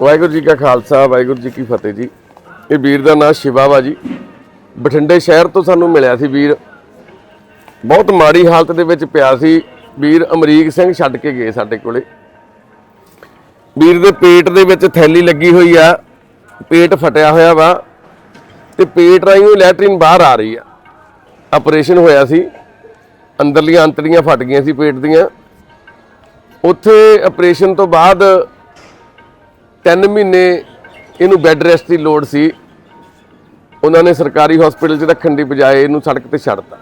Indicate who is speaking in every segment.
Speaker 1: ਵਾਹਿਗੁਰੂ ਜੀ ਕਾ ਖਾਲਸਾ, ਵਾਹਿਗੁਰੂ ਜੀ ਕੀ ਫਤਿਹ ਜੀ। ਇਹ ਵੀਰ ਦਾ ਨਾਮ ਸ਼ਿਵਾ ਵਾ ਜੀ। ਬਠਿੰਡੇ ਸ਼ਹਿਰ ਤੋਂ ਸਾਨੂੰ ਮਿਲਿਆ ਸੀ ਵੀਰ। ਬਹੁਤ ਮਾੜੀ ਹਾਲਤ ਦੇ ਵਿੱਚ ਪਿਆ ਸੀ ਵੀਰ, ਅਮਰੀਕ ਸਿੰਘ ਛੱਡ ਕੇ ਗਏ ਸਾਡੇ ਕੋਲੇ। ਵੀਰ ਦੇ ਪੇਟ ਦੇ ਵਿੱਚ ਥੈਲੀ ਲੱਗੀ ਹੋਈ ਆ, ਪੇਟ ਫਟਿਆ ਹੋਇਆ ਵਾ ਤੇ ਪੇਟ ਰਾਹੀਂ ਲੈਟਰਿਨ ਬਾਹਰ ਆ ਰਹੀ ਆ। ਆਪਰੇਸ਼ਨ ਹੋਇਆ ਸੀ। ਅੰਦਰਲੀਆਂ ਅੰਤੜੀਆਂ ਫਟ ਗਈਆਂ ਸੀ ਪੇਟ ਦੀਆਂ। ਉੱਥੇ ਆਪਰੇਸ਼ਨ ਤੋਂ ਬਾਅਦ 3 ਮਹੀਨੇ ਇਹਨੂੰ ਬੈੱਡ ਰੈਸਟ ਦੀ ਲੋੜ ਸੀ। ਉਹਨਾਂ ਨੇ ਸਰਕਾਰੀ ਹਸਪੀਟਲ 'ਚ ਰੱਖਣ ਦੀ ਬਜਾਏ ਇਹਨੂੰ ਸੜਕ ਤੇ ਛੱਡਤਾ।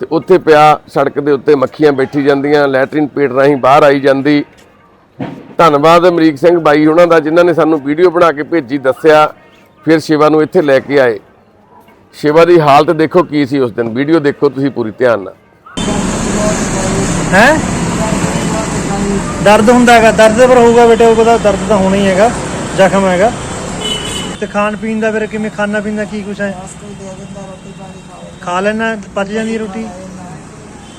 Speaker 1: ਤੇ ਉੱਥੇ ਪਿਆ ਸੜਕ ਦੇ ਉੱਤੇ ਮੱਖੀਆਂ ਬੈਠੀ ਜਾਂਦੀਆਂ, ਲੈਟਰਿਨ ਪੇਟ ਰਾਹੀਂ ਬਾਹਰ ਆਈ ਜਾਂਦੀ। ਧੰਨਵਾਦ ਅਮਰੀਕ ਸਿੰਘ ਬਾਈ ਉਹਨਾਂ ਦਾ, ਜਿਨ੍ਹਾਂ ਨੇ ਸਾਨੂੰ ਵੀਡੀਓ ਬਣਾ ਕੇ ਭੇਜੀ, ਦੱਸਿਆ। ਫਿਰ ਸ਼ਿਵਾ ਨੂੰ ਇੱਥੇ ਲੈ ਕੇ ਆਏ। ਸ਼ਿਵਾ ਦੀ ਹਾਲਤ ਦੇਖੋ ਕੀ ਸੀ ਉਸ ਦਿਨ। ਵੀਡੀਓ ਦੇਖੋ, ਤੁਸੀਂ ਪੂਰੀ ਧਿਆਨ ਨਾਲ।
Speaker 2: ਹੈ? ਦਰਦ ਹੁੰਦਾ ਹੈਗਾ ਦਰਦ ਪਰ ਹੋਊਗਾ ਬੇਟੇ ਉਹ ਤਾਂ ਦਰਦ ਤਾਂ ਹੋਣਾ ਹੀ ਹੈਗਾ ਜ਼ਖਮ ਹੈਗਾ। ਤੇ ਖਾਣ ਪੀਣ ਦਾ ਫਿਰ ਕਿਵੇਂ ਖਾਣਾ ਪੀਣਾ ਕੀ ਕੁਛ ਹੈ?
Speaker 3: ਕੋਈ ਦੇ ਦਿੰਦਾ ਰੋਟੀ ਪਾਣੀ ਖਾਓ
Speaker 2: ਖਾ ਲੈਣਾ ਪਚ ਜਾਂਦੀ ਹੈ ਰੋਟੀ?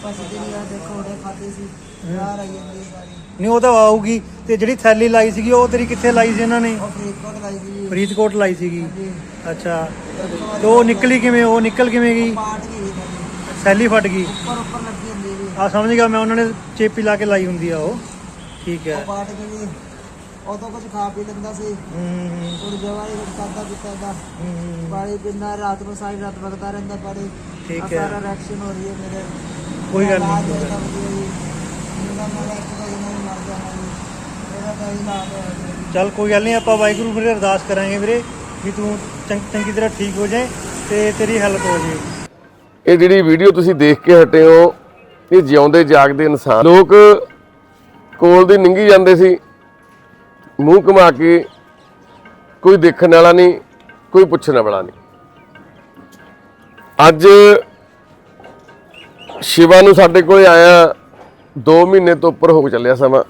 Speaker 3: ਪਛਦੀ ਆ ਦੇਖੋ ਉਹਦੇ ਖਾਦੀ ਸੀ ਬਾਹਰ ਆਈ ਜਾਂਦੀ ਹੈ ਸਾਰੀ।
Speaker 2: ਨਹੀਂ ਉਹ ਤਾਂ ਆਊਗੀ। ਤੇ ਜਿਹੜੀ ਥੈਲੀ ਲਾਈ ਸੀਗੀ ਉਹ ਤੇਰੀ ਕਿੱਥੇ ਲਾਈ ਸੀ ਇਹਨਾਂ ਨੇ?
Speaker 3: ਉਹ ਫਰੀਦਕੋਟ ਲਾਈ ਸੀ
Speaker 2: ਫਰੀਦਕੋਟ ਲਾਈ ਸੀਗੀ। ਅੱਛਾ। ਤੇ ਉਹ ਨਿਕਲੀ ਕਿਵੇਂ ਉਹ ਨਿਕਲ ਕਿਵੇਂ ਗਈ?
Speaker 3: ਪਾਟ ਗਈ ਥੈਲੀ।
Speaker 2: ਫਟ ਗਈ?
Speaker 3: ਉੱਪਰ ਉੱਪਰ ਲੱਗੀ ਹੁੰਦੀ ਸੀ
Speaker 2: ਆ ਸਮਝ ਗਿਆ ਮੈਂ ਉਹਨਾਂ ਨੇ ਚੇਪੀ ਲਾ ਕੇ ਲਾਈ ਹੁੰਦੀ ਆ ਉਹ। ਠੀਕ ਹੈ।
Speaker 3: ਉਹ ਪਾਟ ਗਈ ਉਦੋਂ ਕੁਝ ਖਾ ਪੀ ਲੈਂਦਾ ਸੀ।
Speaker 2: ਹੂੰ।
Speaker 3: ਥੋੜੀ ਜਵਾਈ ਕੁਝ ਖਾਦਾ ਪੀਤਾ ਦਾ
Speaker 2: ਹੂੰ।
Speaker 3: ਪਾਣੀ ਪੀਂਦਾ ਰਾਤ ਨੂੰ ਸਾਰੀ ਰਾਤ ਵਗਦਾ ਰਹਿੰਦਾ ਪਾਣੀ।
Speaker 2: ਠੀਕ
Speaker 3: ਆਹ
Speaker 2: ਹੈ।
Speaker 3: ਸਾਰਾ ਰਿਐਕਸ਼ਨ ਹੋ ਰਹੀ ਹੈ ਮੇਰੇ।
Speaker 2: ਕੋਈ ਗੱਲ ਨਹੀਂ
Speaker 3: ਮੇਰਾ ਇੱਕ ਇਹਨਾਂ ਮਰ ਜਾਣਾ ਮੇਰਾ ਤਾਂ ਹੀ ਹਾਲ
Speaker 2: ਚੱਲ ਕੋਈ ਗੱਲ ਨਹੀਂ ਆਪਾਂ ਵਾਹਿਗੁਰੂ ਵੀਰੇ ਅਰਦਾਸ ਕਰਾਂਗੇ ਵੀਰੇ ਵੀ ਤੂੰ ਚੰਗ- ਚੰਗੀ ਤਰ੍ਹਾਂ ਠੀਕ ਹੋ ਜਾਏ ਤੇ ਤੇਰੀ ਹੈਲਪ ਹੋ ਜਾਏ।
Speaker 1: ਇਹ ਜਿਹੜੀ ਵੀਡੀਓ ਤੁਸੀਂ ਦੇਖ ਕੇ ਹਟੇ ਹੋ ਇਹ ਜਿਉਂਦੇ ਜਾਗਦੇ ਇਨਸਾਨ। ਲੋਕ ਕੋਲ ਦੀ ਨਿੰਗੀ ਜਾਂਦੇ ਸੀ। ਮੂੰਹ ਘੁਮਾ ਕੇ ਕੋਈ ਦੇਖਣ ਵਾਲਾ ਨਹੀਂ, ਕੋਈ ਪੁੱਛਣ ਵਾਲਾ ਨਹੀਂ। ਅੱਜ ਸ਼ਿਵਾ ਨੂੰ ਸਾਡੇ ਕੋਲੇ ਆਇਆ 2 ਮਹੀਨੇ ਤੋਂ ਉੱਪਰ ਹੋ ਚੱਲਿਆ ਸਮਾਂ।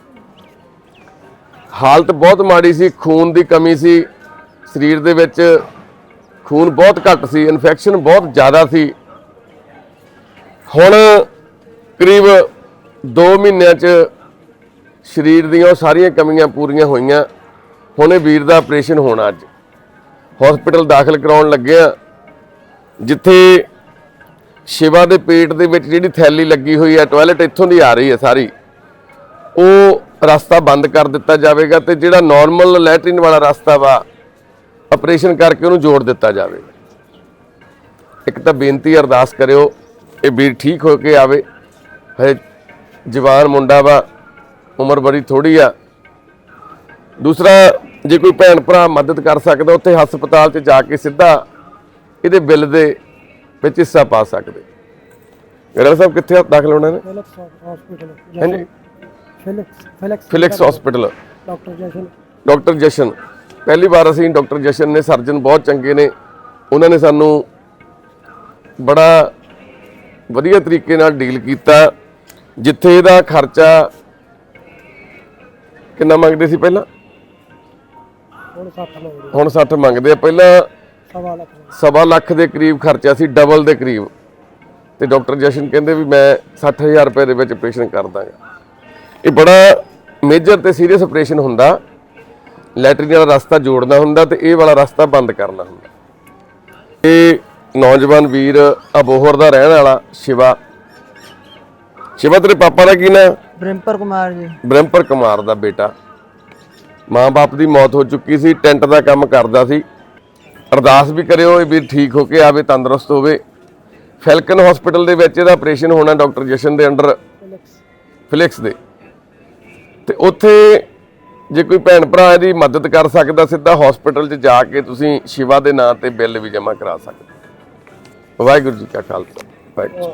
Speaker 1: ਹਾਲਤ ਬਹੁਤ ਮਾੜੀ ਸੀ, ਖੂਨ ਦੀ ਕਮੀ ਸੀ। ਸਰੀਰ ਦੇ ਵਿੱਚ ਖੂਨ ਬਹੁਤ ਘੱਟ ਸੀ ਇਨਫੈਕਸ਼ਨ ਬਹੁਤ ਜ਼ਿਆਦਾ ਸੀ। ਹੁਣ ਕਰੀਬ 2 ਮਹੀਨਿਆਂ 'ਚ ਸਰੀਰ ਦੀਆਂ ਉਹ ਸਾਰੀਆਂ ਕਮੀਆਂ ਪੂਰੀਆਂ ਹੋਈਆਂ। ਹੁਣ ਇਹ ਵੀਰ ਦਾ ਆਪਰੇਸ਼ਨ ਹੋਣਾ ਅੱਜ। ਹਸਪੀਟਲ ਦਾਖਲ ਕਰਾਉਣ ਲੱਗਿਆ। ਜਿੱਥੇ ਸ਼ਿਵਾ ਦੇ ਪੇਟ ਦੇ ਵਿੱਚ ਜਿਹੜੀ ਥੈਲੀ ਲੱਗੀ ਹੋਈ ਹੈ ਟਾਇਲਟ ਇੱਥੋਂ ਦੀ ਆ ਰਹੀ ਹੈ ਸਾਰੀ। ਉਹ ਰਸਤਾ ਬੰਦ ਕਰ ਦਿੱਤਾ ਜਾਵੇਗਾ ਤੇ ਜਿਹੜਾ ਨਾਰਮਲ ਲੈਟਰਿਨ ਵਾਲਾ ਰਸਤਾ ਵਾ ਆਪਰੇਸ਼ਨ ਕਰਕੇ ਉਹਨੂੰ ਜੋੜ ਦਿੱਤਾ ਜਾਵੇ ਇੱਕ ਤਾਂ ਬੇਨਤੀ ਅਰਦਾਸ ਕਰਿਓ, ਇਹ ਵੀਰ ਠੀਕ ਹੋ ਕੇ ਆਵੇ। ਹੈ ਜਵਾਨ ਮੁੰਡਾ ਵਾ ਉਮਰ ਬੜੀ ਥੋੜੀ ਆ। ਦੂਸਰਾ ਜੇ ਕੋਈ ਭੈਣ ਭਰਾ ਮਦਦ ਕਰ ਸਕਦਾ ਉੱਥੇ ਹਸਪਤਾਲ 'ਚ ਜਾ ਕੇ ਸਿੱਧਾ ਇਹਦੇ ਬਿੱਲ ਦੇ ਵਿੱਚ ਹਿੱਸਾ ਪਾ ਸਕਦੇ। ਡਾਕਟਰ ਸਾਹਿਬ ਕਿੱਥੇ ਦਾਖਲ ਹੋਣਾ ਨੇ
Speaker 4: ਫਿਲਿਕਸ ਹਸਪੀਟਲ
Speaker 1: ਹਾਂਜੀ।
Speaker 4: Felix Felix
Speaker 1: Felix hospital
Speaker 4: doctor Jashan
Speaker 1: doctor Jashan. ਪਹਿਲੀ ਵਾਰ ਅਸੀਂ ਡਾਕਟਰ ਜਸ਼ਨ ਨੇ ਸਰਜਨ ਬਹੁਤ ਚੰਗੇ ਨੇ। ਉਹਨਾਂ ਨੇ ਸਾਨੂੰ ਬੜਾ ਵਧੀਆ ਤਰੀਕੇ ਨਾਲ ਡੀਲ ਕੀਤਾ। ਜਿੱਥੇ ਇਹਦਾ ਖਰਚਾ ਕਿੰਨਾ ਮੰਗਦੇ ਸੀ ਪਹਿਲਾਂ?
Speaker 4: ਹੁਣ 60 ਮੰਗਦੇ
Speaker 1: ਹੁਣ 60 ਮੰਗਦੇ ਆ। ਪਹਿਲਾਂ
Speaker 4: ਸਵਾ ਲੱਖ ਮੰਗਦੇ।
Speaker 1: ਸਵਾ ਲੱਖ ਦੇ ਕਰੀਬ ਖਰਚਾ ਸੀ ਡਬਲ ਦੇ ਕਰੀਬ। ਤੇ ਡਾਕਟਰ ਜਸ਼ਨ ਕਹਿੰਦੇ ਵੀ ਮੈਂ 60000 ਰੁਪਏ ਦੇ ਵਿੱਚ ਆਪਰੇਸ਼ਨ ਕਰ ਦਾਂਗਾ। ਇਹ ਬੜਾ ਮੇਜਰ ਤੇ ਸੀਰੀਅਸ ਆਪਰੇਸ਼ਨ ਹੁੰਦਾ। ਲੈਟਰਿਨ ਵਾਲਾ ਰਸਤਾ ਜੋੜਨਾ ਹੁੰਦਾ ਤੇ ਇਹ ਵਾਲਾ ਰਸਤਾ ਬੰਦ ਕਰਨਾ ਹੁੰਦਾ। ਇਹ ਨੌਜਵਾਨ ਵੀਰ ਅਬੋਹਰ ਦਾ ਰਹਿਣ ਵਾਲਾ ਸ਼ਿਵਾ। ਸ਼ਿਵਾ ਤੇਰੇ ਪਾਪਾ ਦਾ ਕੀ ਨਾਂ?
Speaker 3: ਬ੍ਰਿੰਪਰ ਕੁਮਾਰ ਜੀ।
Speaker 1: ਬ੍ਰਹਮਪੁਰ ਕੁਮਾਰ ਦਾ ਬੇਟਾ। ਮਾਂ-ਬਾਪ ਦੀ ਮੌਤ ਹੋ ਚੁੱਕੀ ਸੀ ਟੈਂਟ ਦਾ ਕੰਮ ਕਰਦਾ ਸੀ। ਅਰਦਾਸ ਵੀ ਕਰਿਓ ਇਹ ਵੀਰ ਠੀਕ ਹੋ ਕੇ ਆਵੇ ਤੰਦਰੁਸਤ ਹੋਵੇ। ਫੈਲਕਨ ਹਸਪੀਟਲ ਦੇ ਵਿੱਚ ਇਹਦਾ ਆਪਰੇਸ਼ਨ ਹੋਣਾ ਡਾਕਟਰ ਜਸ਼ਨ ਦੇ ਅੰਡਰ। ਫਿਲਿਕਸ ਦੇ। ਤੇ ਉੱਥੇ ਜੇ ਕੋਈ ਭੈਣ ਭਰਾ ਇਹਦੀ ਮਦਦ ਕਰ ਸਕਦਾ ਸਿੱਧਾ ਹਸਪੀਟਲ 'ਚ ਜਾ ਕੇ ਤੁਸੀਂ ਸ਼ਿਵਾ ਦੇ ਨਾਂ ਤੇ ਬਿੱਲ ਵੀ ਜਮ੍ਹਾਂ ਕਰਾ ਸਕਦੇ। ਵਾਹਿਗੁਰੂ ਜੀ ਕਾ ਖਾਲਸਾ ਵਾਹਿਗੁਰੂ।